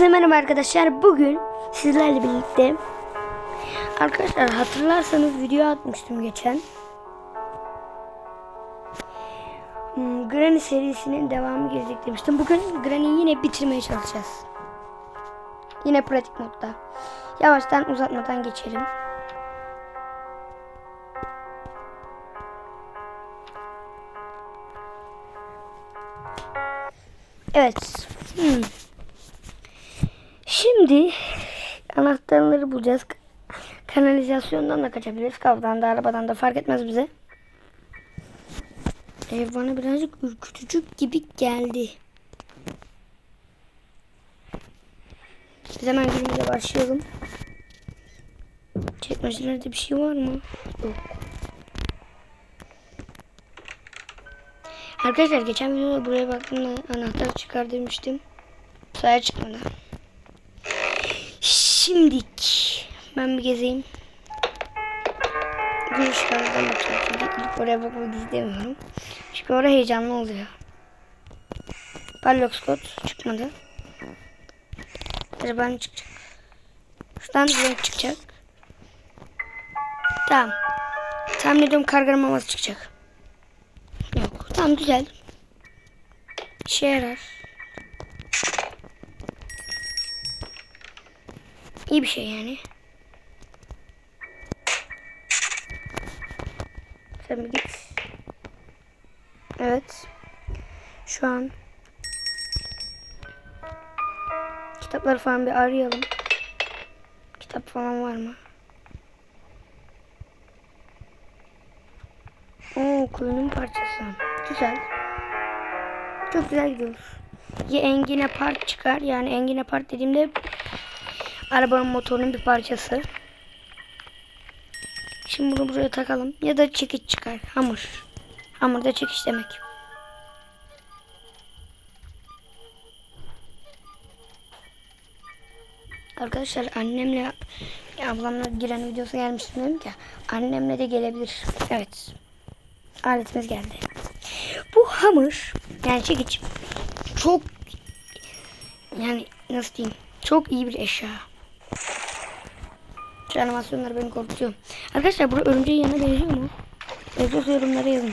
Herkese merhaba arkadaşlar. Bugün sizlerle birlikte arkadaşlar hatırlarsanız video atmıştım geçen. Hmm, Granny serisinin devamı gelecek demiştim. Bugün Granny'yi yine bitirmeye çalışacağız. Yine pratik modda. Yavaştan uzatmadan geçelim. Evet. Hmm. Şimdi anahtarları bulacağız. Kanalizasyondan da kaçabiliriz. Kavdan da arabadan da fark etmez bize. Ev bana birazcık ürkütücü gibi geldi. Biz hemen günümüze başlayalım. Çekmecelerde bir şey var mı? Yok. Arkadaşlar geçen videoda buraya baktığımda anahtar çıkar demiştim. Sayı çıkmadı. Şimdik ben bir gezeyim. Görüşlerden bakacağım çünkü ilk oraya bakmak istemiyorum. Çünkü oraya heyecanlı oluyor. Parlox kod çıkmadı. Acaba ne çıkacak? Şuradan bir çıkacak. Tamam. Tahmin ediyorum karga maması çıkacak. Yok. Tamam güzel. İşe yarar. İyi bir şey yani. Sen bir git. Evet. Şu an kitapları falan bir arayalım. Kitap falan var mı? Oo, kuyunun parçası. Güzel. Çok güzel gidiyoruz. Ya Engine Part çıkar. Yani Engine Part dediğimde arabanın motorunun bir parçası. Şimdi bunu buraya takalım. Ya da çekiç çıkar. Hamur. Hamur da çekiç demek. Arkadaşlar annemle ablamla giren videosu gelmişti dedim ki annemle de gelebilir. Evet. Aletimiz geldi. Bu hamur yani çekiç çok yani nasıl diyeyim çok iyi bir eşya. Şu animasyonlar beni korkutuyor. Arkadaşlar bu örümceğin yanına benziyor mu? Benziyorsa yorumlara yazın.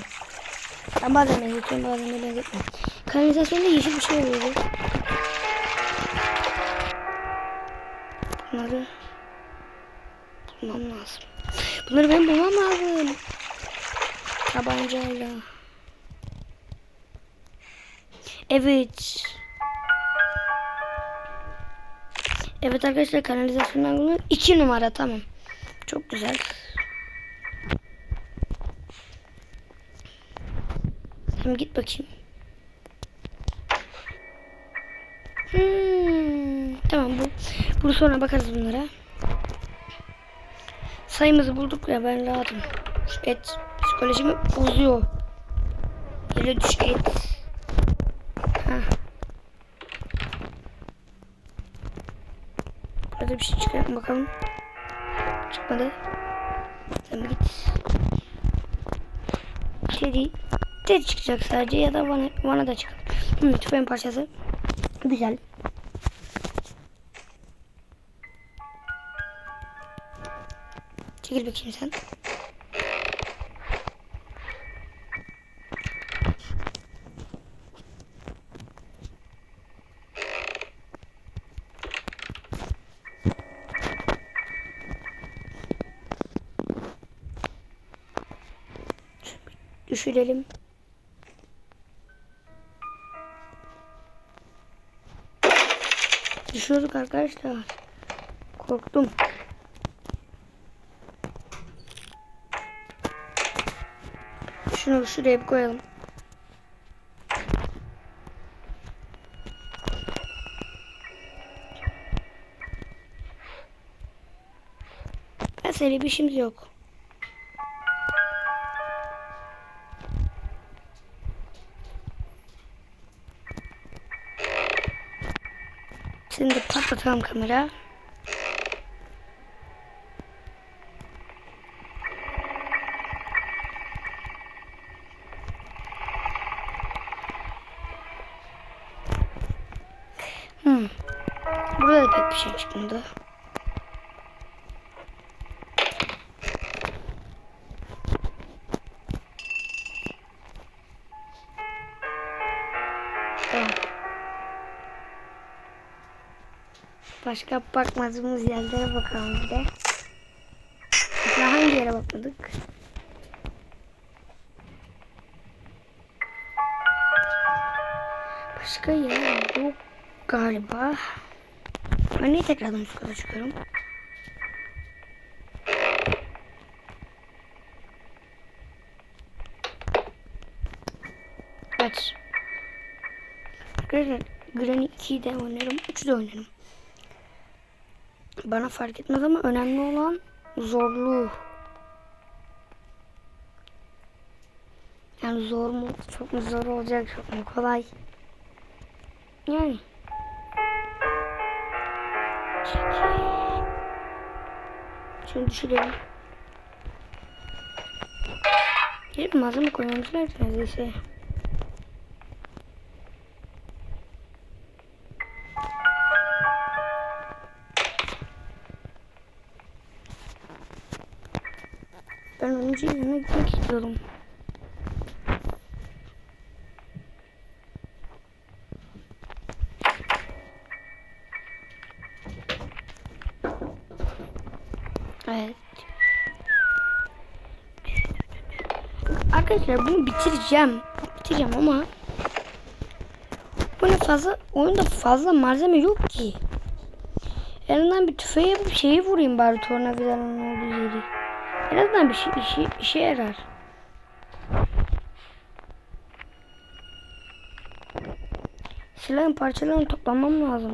Ben bazen benzetiyorum bazen de benzetmiyorum. Kanalizasyonda yeşil bir şey oluyor. Bunları bulmam lazım. Bunları ben bulmam lazım. Tabancayla. Evet. Evet arkadaşlar kanalizasyondan bunu 2 numara tamam. Çok güzel. Tamam git bakayım. Hmm, tamam bu. Bunu sonra bakarız bunlara. Sayımızı bulduk ya ben rahatım. Şu et psikolojimi bozuyor. Yere düş et. Ha. Burada bir şey çıkar mı bakalım. Çıkmadı. Tamam git. Teddy. Teddy çıkacak sadece ya da bana, bana da çıkar. Hmm, tüfeğin parçası. Güzel. Çekil bakayım sen. Düşürelim. Düşüyorduk arkadaşlar. Korktum. Şunu şuraya bir koyalım. Mesela bir işimiz yok. come an kamera. Başka bakmadığımız yerlere bakalım bir de. Mesela hangi yere bakmadık? Başka yer yok galiba. Ben niye tekrardan kata çıkıyorum? Evet. Granny 2'yi de oynarım. 3'ü de oynarım. Bana fark etmez ama önemli olan zorluğu. Yani zor mu? Çok mu zor olacak? Çok mu kolay? Yani. Şimdi düşürelim. Bir malzeme koymamız lazım neredeyse. İstiyorum. Evet. Arkadaşlar bunu bitireceğim. Bitireceğim ama ne fazla oyunda fazla malzeme yok ki. En azından bir tüfeğe bir şeyi vurayım bari tornavidanın olduğu yeri. En azından bir şey işe, işe yarar. Silahın parçalarını toplamam lazım.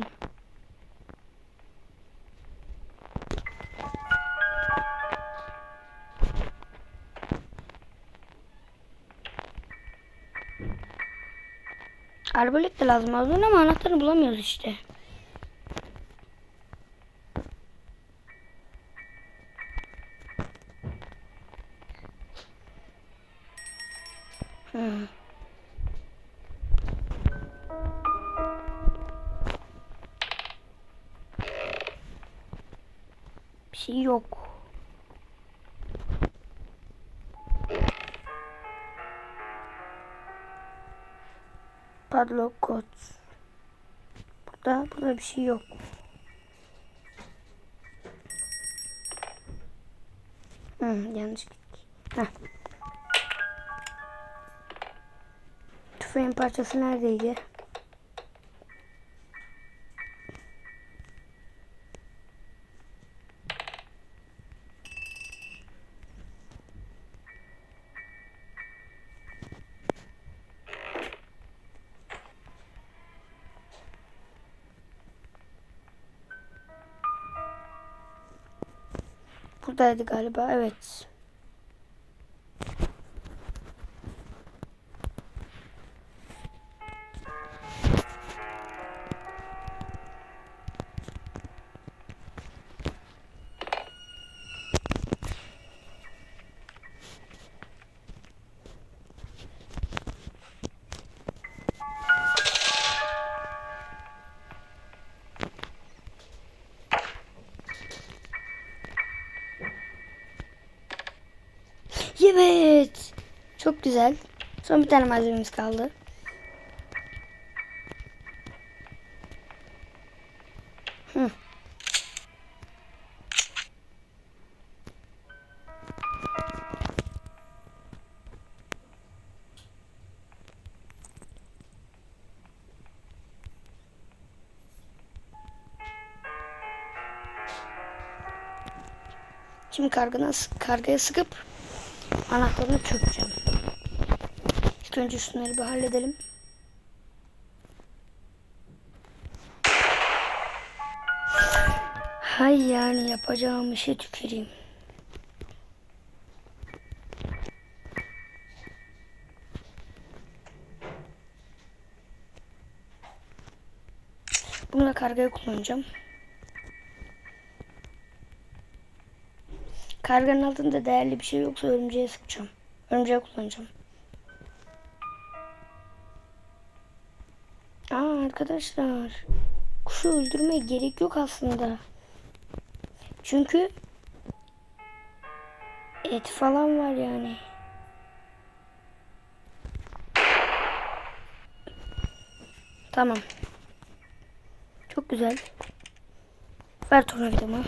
Arbalet de lazım az ama anahtarı bulamıyoruz işte. Yok. Padlock kod. Burada, burada bir şey yok. Hmm, yanlış gittik. Heh. Tüfeğin parçası neredeydi? Buradaydı galiba. Evet. Evet. Çok güzel. Son bir tane malzememiz kaldı. Hı. Şimdi kargına, kargaya sıkıp anahtarını çökeceğim. İlk önce şunları bir halledelim. Hay yani yapacağım işe tüküreyim. Bunu da kargaya kullanacağım. Karganın altında değerli bir şey yoksa örümceğe sıkacağım. Örümceğe kullanacağım. Aa arkadaşlar. kuşu öldürmeye gerek yok aslında. Çünkü et falan var yani. Tamam. Çok güzel. Ver tornavidamı.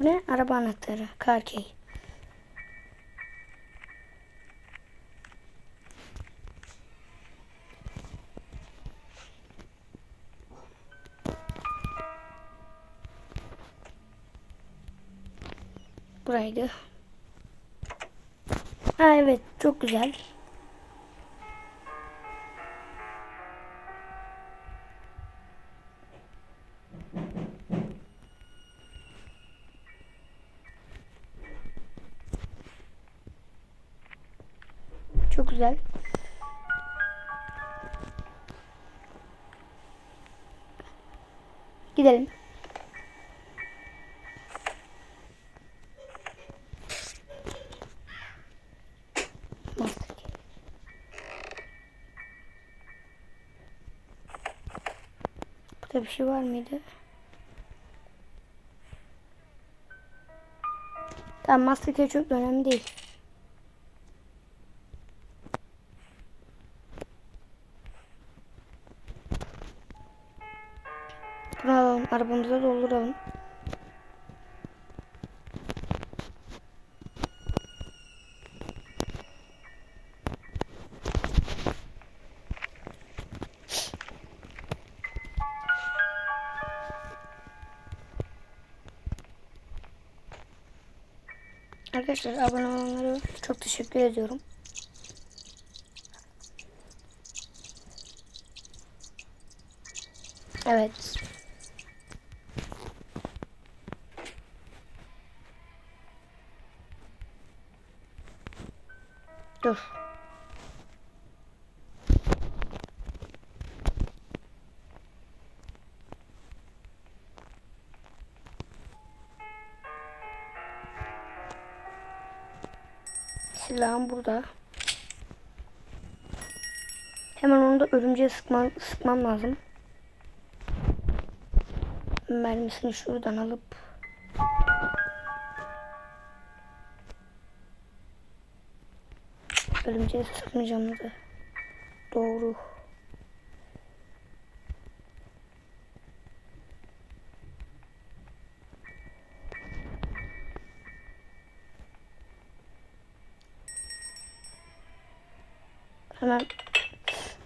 Bu ne? Araba anahtarı. Car key. Buraydı. Ha evet çok güzel. Gidelim. Burada bir şey var mıydı? Tamam master key çok önemli değil. Arkadaşlar abone olanlara çok teşekkür ediyorum. Evet. Silahım burada. Hemen onu da örümceğe sıkmam, sıkmam lazım. Mermisini şuradan alıp Örümceğe sıkmayacağım da. Doğru. Hemen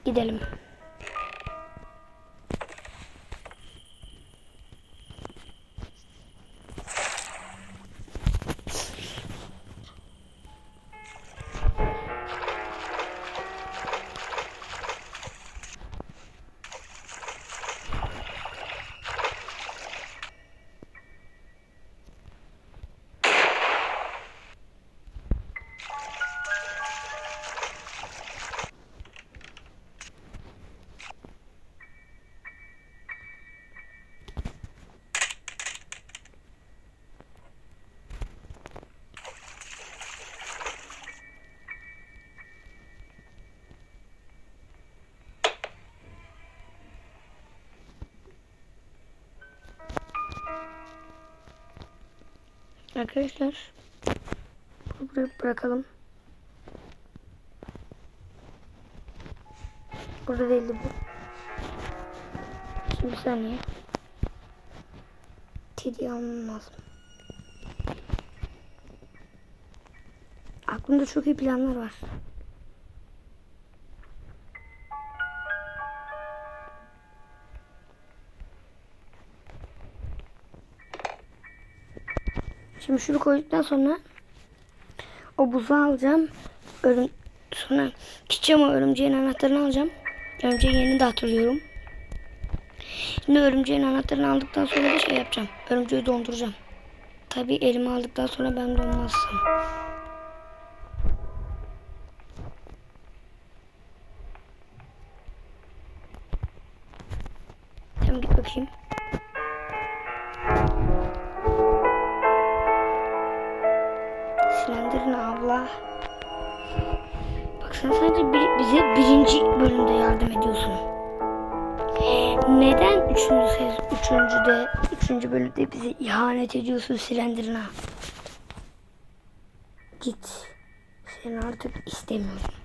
gidelim. Arkadaşlar buraya bırakalım. Burada değildi bu. Şimdi bir saniye. Teddy almam lazım. Aklımda çok iyi planlar var. Şimdi şunu koyduktan sonra o buzu alacağım. Örüm, sonra gideceğim örümceğin anahtarını alacağım. Örümceğin yerini de hatırlıyorum. Şimdi örümceğin anahtarını aldıktan sonra da şey yapacağım. Örümceği donduracağım. Tabii elime aldıktan sonra ben donmazsam. güçlendirin Allah. Baksana sadece bir, bize birinci bölümde yardım ediyorsun. Neden üçüncü, sez, üçüncü, de, üçüncü bölümde bize ihanet ediyorsun Slenderna? Git. Seni artık istemiyorum.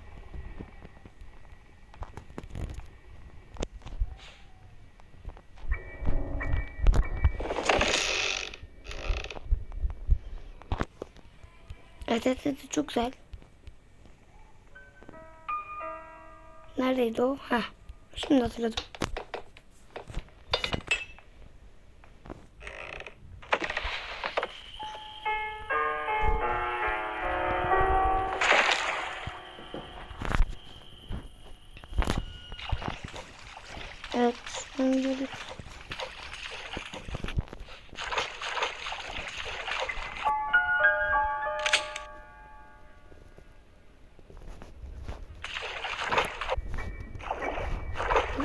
Evet evet çok güzel. Neredeydi o? Ha. Şimdi hatırladım.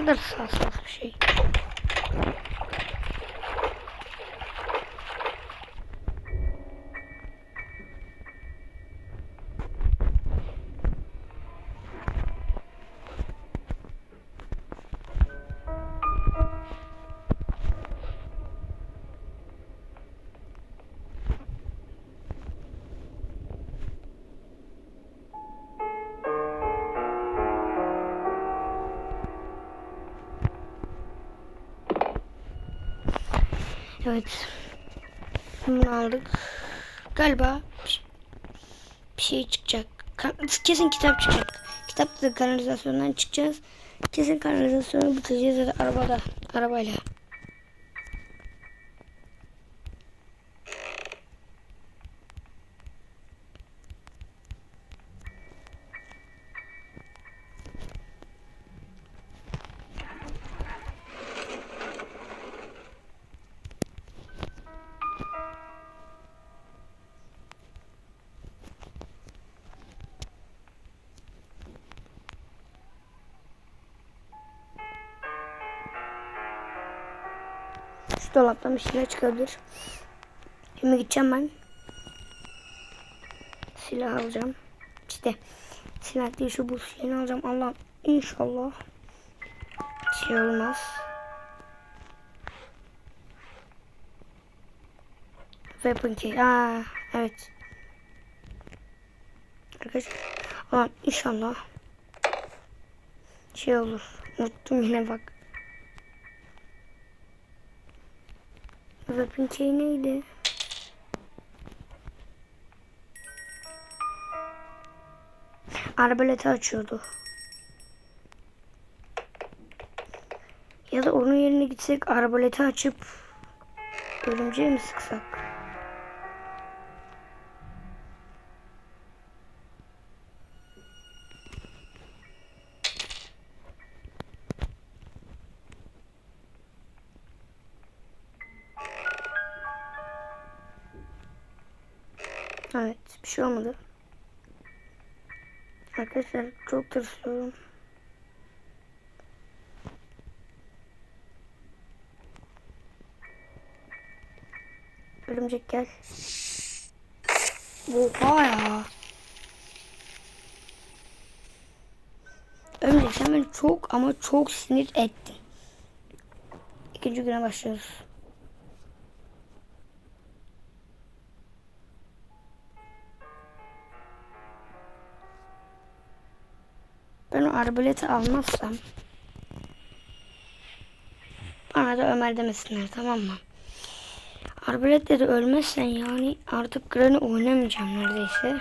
Ne kadar Evet. Bunu aldık. Galiba bir- şey çıkacak. Ka- Kesin kitap çıkacak. Kitapta da kanalizasyondan çıkacağız. Kesin kanalizasyonu bitireceğiz ya da arabada. Arabayla. Şu dolaptan bir şeyler çıkabilir. Şimdi gideceğim ben. Silah alacağım. İşte silah değil şu bu şeyini alacağım. Allah inşallah şey olmaz. Weapon key. Aa, evet. Arkadaşlar Allah inşallah şey olur. Unuttum yine bak. Weapon key neydi? Arbaleti açıyordu. Ya da onun yerine gitsek arbaleti açıp örümceği mi sıksak? Evet bir şey olmadı. Arkadaşlar çok tırsıyorum. Örümcek gel. Oha ya. Örümcek sen beni çok ama çok sinir ettin. İkinci güne başlıyoruz. Ben o arbaleti almazsam bana da Ömer demesinler tamam mı? Arbaletle de ölmezsen yani artık Granny oynamayacağım neredeyse.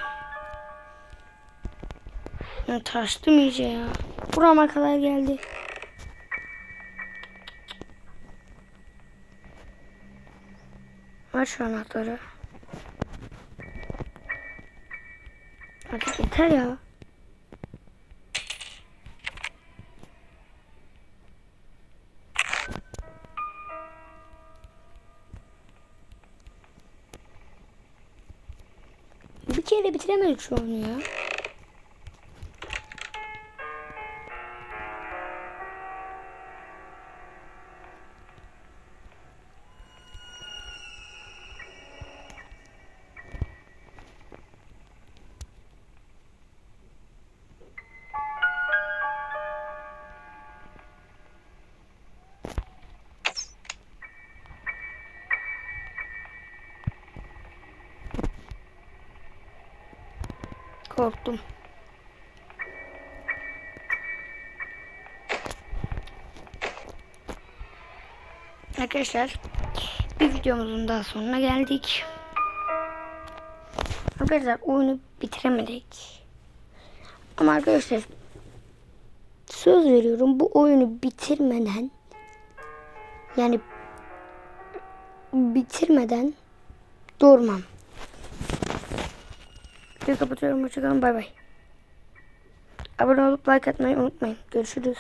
Ben taştım iyice ya. Burama kadar geldi. Ver şu anahtarı. Artık yeter ya. Kere bitiremedik şu oyunu ya. Korktum. Arkadaşlar bir videomuzun daha sonuna geldik. Arkadaşlar oyunu bitiremedik. Ama arkadaşlar söz veriyorum bu oyunu bitirmeden yani bitirmeden durmam. Videoyu kapatıyorum. Hoşçakalın. Bay bay. Abone olup like atmayı unutmayın. Görüşürüz.